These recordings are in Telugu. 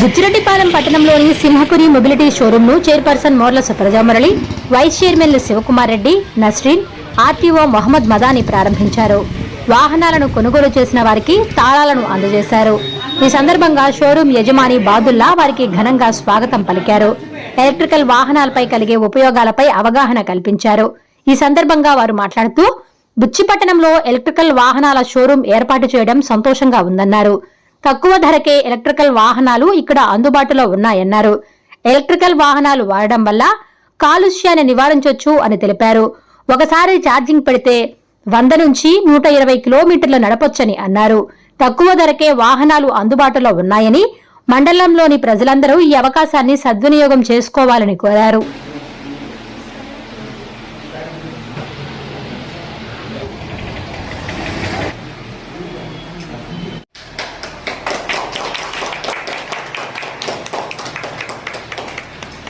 బుచ్చిరెడ్డిపాలెం పట్టణంలోని సింహపురి మొబిలిటీ షోరూంను చైర్పర్సన్ మోర్ల సుప్రజామురళి వైస్ చైర్మన్లు శివకుమార్ రెడ్డి నస్రీన్ ఆర్టీఓ మొహమ్మద్ మదాని ప్రారంభించారు. వాహనాలను కొనుగోలు చేసిన వారికి తాళాలను అందజేశారు. ఈ సందర్భంగా షోరూం యజమాని బాదుల్లా వారికి ఘనంగా స్వాగతం పలికారు. ఎలక్ట్రికల్ వాహనాలపై కలిగే ఉపయోగాలపై అవగాహన కల్పించారు. ఈ సందర్భంగా వారు మాట్లాడుతూ బుచ్చిపట్టణంలో ఎలక్ట్రికల్ వాహనాల షోరూం ఏర్పాటు చేయడం సంతోషంగా ఉందన్నారు. తక్కువ ధరకే ఎలక్ట్రికల్ వాహనాలు ఇక్కడ అందుబాటులో ఉన్నాయన్నారు. ఎలక్ట్రికల్ వాహనాలు వాడడం వల్ల కాలుష్యాన్ని నివారించవచ్చు అని తెలిపారు. ఒకసారి ఛార్జింగ్ పెడితే వంద నుంచి నూట ఇరవై కిలోమీటర్లు నడపొచ్చని అన్నారు. తక్కువ ధరకే వాహనాలు అందుబాటులో ఉన్నాయని మండలంలోని ప్రజలందరూ ఈ అవకాశాన్ని సద్వినియోగం చేసుకోవాలని కోరారు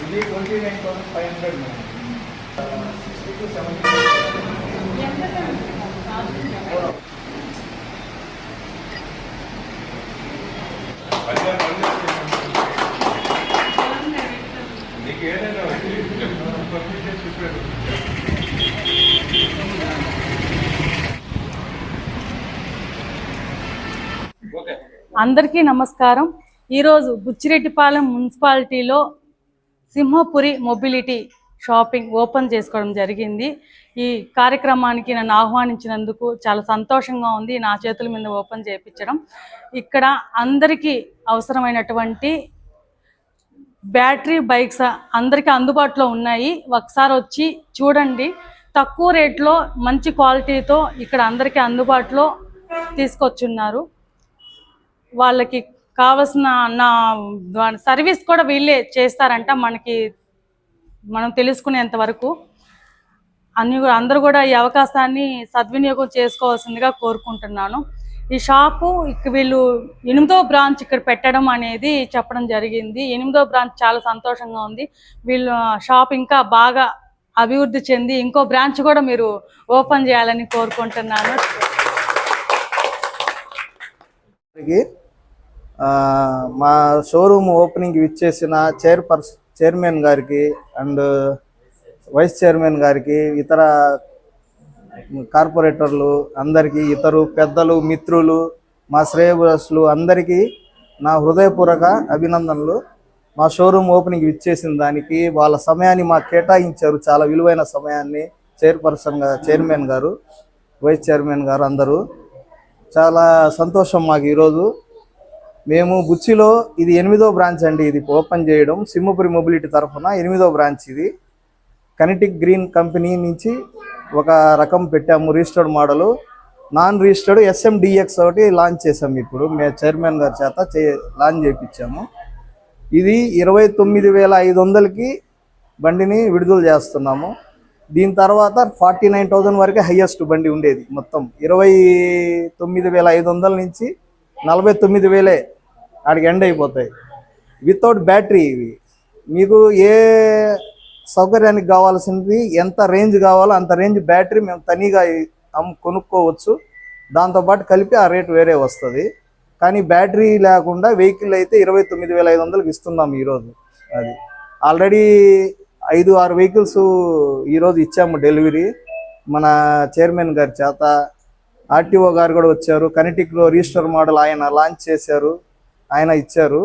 ఇది twenty nine thousand five hundred madam sixty two seventy నీకు ఏదైనా పంపించే చెప్పాడు ఓకే అందరికీ నమస్కారం. ఈరోజు బుచ్చిరెడ్డిపాలెం మున్సిపాలిటీలో సింహపురి మొబిలిటీ షాపింగ్ ఓపెన్ చేసుకోవడం జరిగింది. ఈ కార్యక్రమానికి నన్ను ఆహ్వానించినందుకు చాలా సంతోషంగా ఉంది. నా చేతుల మీద ఓపెన్ చేయించడం. ఇక్కడ అందరికీ అవసరమైనటువంటి బ్యాటరీ బైక్స్ అందరికీ అందుబాటులో ఉన్నాయి. ఒకసారి వచ్చి చూడండి. తక్కువ రేట్లో మంచి క్వాలిటీతో ఇక్కడ అందరికీ అందుబాటులో తీసుకొచ్చున్నారు. వాళ్ళకి కావలసిన నా సర్వీస్ కూడా వీళ్ళే చేస్తారంట మనకి మనం తెలుసుకునేంత వరకు. అన్ని కూడా- అందరూ కూడా ఈ అవకాశాన్ని సద్వినియోగం చేసుకోవాల్సిందిగా కోరుకుంటున్నాను. ఈ షాపు ఇక వీళ్ళు ఎనిమిదో బ్రాంచ్ ఇక్కడ పెట్టడం అనేది చెప్పడం జరిగింది. ఎనిమిదో బ్రాంచ్ చాలా సంతోషంగా ఉంది. వీళ్ళు షాప్ ఇంకా బాగా అభివృద్ధి చెంది ఇంకో బ్రాంచ్ కూడా మీరు ఓపెన్ చేయాలని కోరుకుంటున్నాను. మా షోరూమ్ ఓపెనింగ్ ఇచ్చేసిన చైర్పర్స్ చైర్మన్ గారికి అండ్ వైస్ చైర్మన్ గారికి ఇతర కార్పొరేటర్లు అందరికీ ఇతరు పెద్దలు మిత్రులు మా శ్రేయబురస్లు అందరికీ నా హృదయపూర్వక అభినందనలు. మా షోరూమ్ ఓపెనింగ్ ఇచ్చేసిన దానికి వాళ్ళ సమయాన్ని మాకు కేటాయించారు. చాలా విలువైన సమయాన్ని చైర్పర్సన్ చైర్మన్ గారు వైస్ చైర్మన్ గారు అందరూ. చాలా సంతోషం మాకు ఈరోజు. మేము బుచ్చిలో ఇది ఎనిమిదో బ్రాంచ్ అండి ఇది ఓపెన్ చేయడం. సింహపురి మొబిలిటీ తరఫున ఎనిమిదో బ్రాంచ్ ఇది. కనెటిక్ గ్రీన్ కంపెనీ నుంచి ఒక రకం పెట్టాము registered model non registered SMDX ఒకటి లాంచ్ చేసాము ఇప్పుడు. మేము చైర్మన్ గారి చేత చే లాంచ్ చేయించాము. ఇది ఇరవై తొమ్మిది వేల ఐదు వందలకి బండిని విడుదల చేస్తున్నాము. దీని తర్వాత ఫార్టీ నైన్ థౌజండ్ వరకే హయ్యెస్ట్ బండి ఉండేది మొత్తం. ఇరవై తొమ్మిది వేల ఐదు వందల నుంచి నలభై తొమ్మిది వేలే ఆడికి ఎండ్ అయిపోతాయి. వితౌట్ బ్యాటరీ ఇవి. మీకు ఏ సౌకర్యానికి కావాల్సింది ఎంత రేంజ్ కావాలో అంత రేంజ్ బ్యాటరీ మేము తనీగా అమ్ కొనుక్కోవచ్చు. దాంతోపాటు కలిపి ఆ రేట్ వేరే వస్తుంది. కానీ బ్యాటరీ లేకుండా వెహికల్ అయితే ఇరవై తొమ్మిది వేల ఐదు వందలకి ఇస్తున్నాం ఈరోజు అది ఆల్రెడీ ఐదు ఆరు వెహికల్స్ ఈరోజు ఇచ్చాము డెలివరీ మన చైర్మన్ గారి చేత ఆర్టీఓ గారు కూడా వచ్చారు. కనెటిక్లో రిజిస్టర్ మోడల్ ఆయన లాంచ్ చేశారు. ఆయన ఇచ్చారు.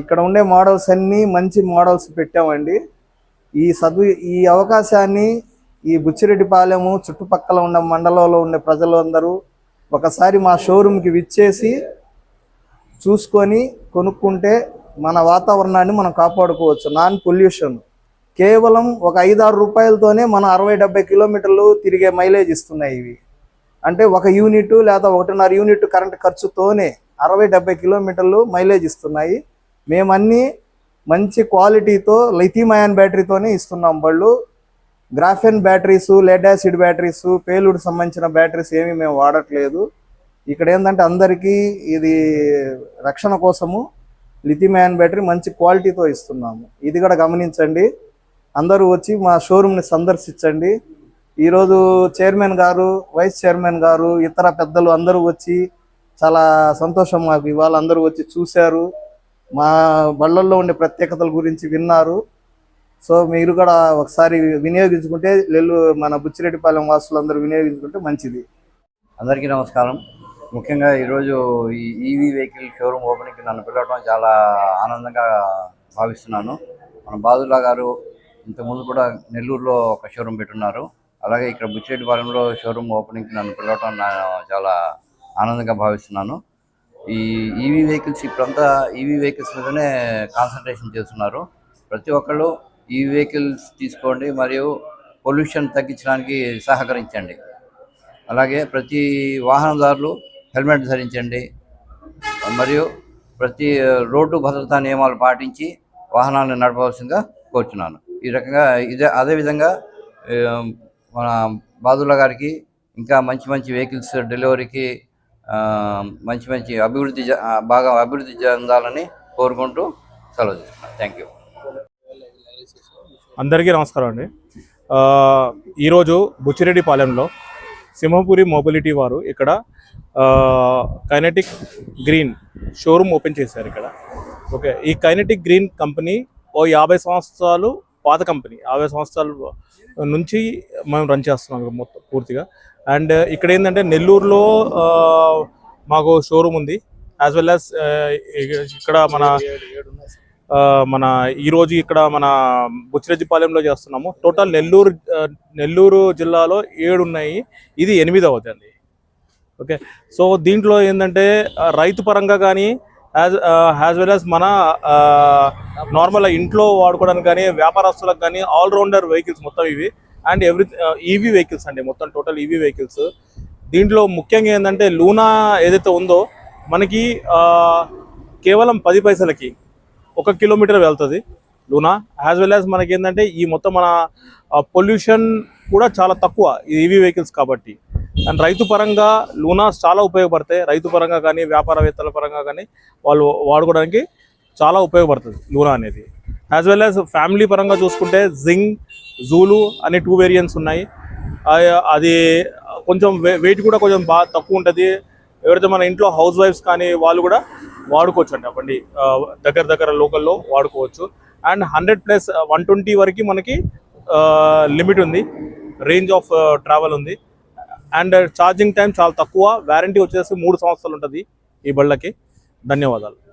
ఇక్కడ ఉండే మోడల్స్ అన్నీ మంచి మోడల్స్ పెట్టామండి. ఈ సదు ఈ అవకాశాన్ని ఈ బుచ్చిరెడ్డిపాలెము చుట్టుపక్కల ఉన్న మండలంలో ఉండే ప్రజలందరూ ఒకసారి మా షోరూమ్కి విచ్చేసి చూసుకొని కొనుక్కుంటే మన వాతావరణాన్ని మనం కాపాడుకోవచ్చు. Non pollution. కేవలం ఒక ఐదారు రూపాయలతోనే మనం అరవై డెబ్బై కిలోమీటర్లు తిరిగే మైలేజ్ ఇస్తున్నాయి ఇవి. అంటే ఒక యూనిట్ లేదా ఒకటిన్నర యూనిట్ కరెంట్ ఖర్చుతోనే అరవై డెబ్బై కిలోమీటర్లు మైలేజ్ ఇస్తున్నాయి. మేమన్నీ మంచి క్వాలిటీతో లిథియం అయాన్ బ్యాటరీతోనే ఇస్తున్నాం బళ్ళు. Graphene batteries lead acid batteries పేలుడు సంబంధించిన బ్యాటరీస్ ఏమీ మేము వాడట్లేదు. ఇక్కడ ఏంటంటే అందరికీ ఇది రక్షణ కోసము లిథియం అయాన్ బ్యాటరీ మంచి క్వాలిటీతో ఇస్తున్నాము. ఇది కూడా గమనించండి. అందరూ వచ్చి మా షోరూమ్ని సందర్శించండి. ఈరోజు చైర్మన్ గారు వైస్ చైర్మన్ గారు ఇతర పెద్దలు అందరూ వచ్చి చాలా సంతోషం మాకు. ఇవాళ అందరూ వచ్చి చూశారు. మా బళ్ళల్లో ఉండే ప్రత్యేకతల గురించి విన్నారు. సో మీరు కూడా ఒకసారి వినియోగించుకుంటే నెల్లు మన బుచ్చిరెడ్డిపాలెం వాసులందరూ వినియోగించుకుంటే మంచిది. అందరికీ నమస్కారం. ముఖ్యంగా ఈరోజు ఈ ఈవీ వెహికల్ షోరూమ్ ఓపెనింగ్కి నన్ను పిలవడం చాలా ఆనందంగా భావిస్తున్నాను. మన బాదుల్లా గారు ఇంతకుముందు కూడా నెల్లూరులో ఒక షోరూమ్ పెట్టున్నారు. అలాగే ఇక్కడ బుచ్చిరెడ్డిపాలెంలో షోరూమ్ ఓపెనింగ్కి నన్ను పిలవడం చాలా ఆనందంగా భావిస్తున్నాను. ఈ ఈవీ వెహికల్స్ ఇప్పుడంతా ఈవీ వెహికల్స్ మీదనే కాన్సన్ట్రేషన్ చేస్తున్నారు. ప్రతి ఒక్కళ్ళు ఈ వెహికల్స్ తీసుకోండి మరియు పొల్యూషన్ తగ్గించడానికి సహకరించండి. అలాగే ప్రతి వాహనదారులు హెల్మెట్ ధరించండి. మరియు ప్రతి రోడ్డు భద్రతా నియమాలు పాటించి వాహనాలను నడపవలసిందిగా కోరుచున్నాను. ఈ రకంగా ఇదే అదేవిధంగా మన బాదుల గారికి ఇంకా మంచి మంచి వెహికల్స్ డెలివరీకి మంచి మంచి అభివృద్ధి బాగా అభివృద్ధి చెందాలని కోరుకుంటూ సెలవు చేస్తున్నాను. థ్యాంక్ యూ అందరికీ నమస్కారం అండి. ఈరోజు బుచ్చిరెడ్డిపాలెంలో సింహపురి మొబిలిటీ వారు ఇక్కడ కైనటిక్ గ్రీన్ షోరూమ్ ఓపెన్ చేశారు ఇక్కడ. ఓకే ఈ కైనటిక్ గ్రీన్ కంపెనీ ఓ యాభై సంవత్సరాలు పాత కంపెనీ యాభై సంవత్సరాల నుంచి మేము రన్ చేస్తున్నాం మొత్తం పూర్తిగా. అండ్ uh, ఇక్కడ ఏంటంటే నెల్లూరులో మాకు షోరూమ్ ఉంది. యాజ్ వెల్ యాజ్ ఇక్కడ మన మన ఈరోజు ఇక్కడ మన బుచ్చిరెడ్డిపాలెంలో చేస్తున్నాము. టోటల్ నెల్లూరు నెల్లూరు జిల్లాలో ఏడు ఉన్నాయి. ఇది ఎనిమిదవది అండి. ఓకే సో దీంట్లో ఏంటంటే రైతు పరంగా కానీ యాజ్ యాజ్ వెల్ యాజ్ మన uh, నార్మల్ ఇంట్లో వాడుకోవడానికి కానీ వ్యాపారస్తులకు కానీ ఆల్రౌండర్ వెహికల్స్ మొత్తం ఇవి. అండ్ ఎవ్రీ ఈవీ వెహికల్స్ అండి మొత్తం టోటల్ ఈవీ వెహికల్స్ దీంట్లో ముఖ్యంగా ఏంటంటే లూనా ఏదైతే ఉందో మనకి uh, కేవలం పది పైసలకి ఒక కిలోమీటర్ వెళ్తుంది లూనా యాజ్ వెల్ యాజ్ మనకి ఏంటంటే ఈ మొత్తం మన uh, పొల్యూషన్ కూడా చాలా తక్కువ ఈవీ వెహికల్స్ కాబట్టి. అండ్ రైతు పరంగా లూనాస్ చాలా ఉపయోగపడతాయి. రైతు పరంగా కానీ వ్యాపారవేత్తల పరంగా కానీ వాళ్ళు వాడుకోవడానికి చాలా ఉపయోగపడుతుంది లూనా అనేది. యాజ్ వెల్ యాజ్ ఫ్యామిలీ పరంగా చూసుకుంటే జింగ్ జూలు అనే టూ వేరియంట్స్ ఉన్నాయి. అది కొంచెం వెయిట్ కూడా కొంచెం బాగా తక్కువ ఉంటుంది. ఎవరైతే మన ఇంట్లో హౌస్ వైఫ్స్ కానీ వాళ్ళు కూడా వాడుకోవచ్చు అండి. అవ్వండి దగ్గర దగ్గర లోకల్లో వాడుకోవచ్చు. And hundred plus one twenty వరకు మనకి లిమిట్ ఉంది. రేంజ్ ఆఫ్ ట్రావెల్ ఉంది. అండ్ ఛార్జింగ్ టైం చాలా తక్కువ. వ్యారంటీ వచ్చేసి మూడు సంవత్సరాలు ఉంటుంది ఈ బళ్ళకి. ధన్యవాదాలు.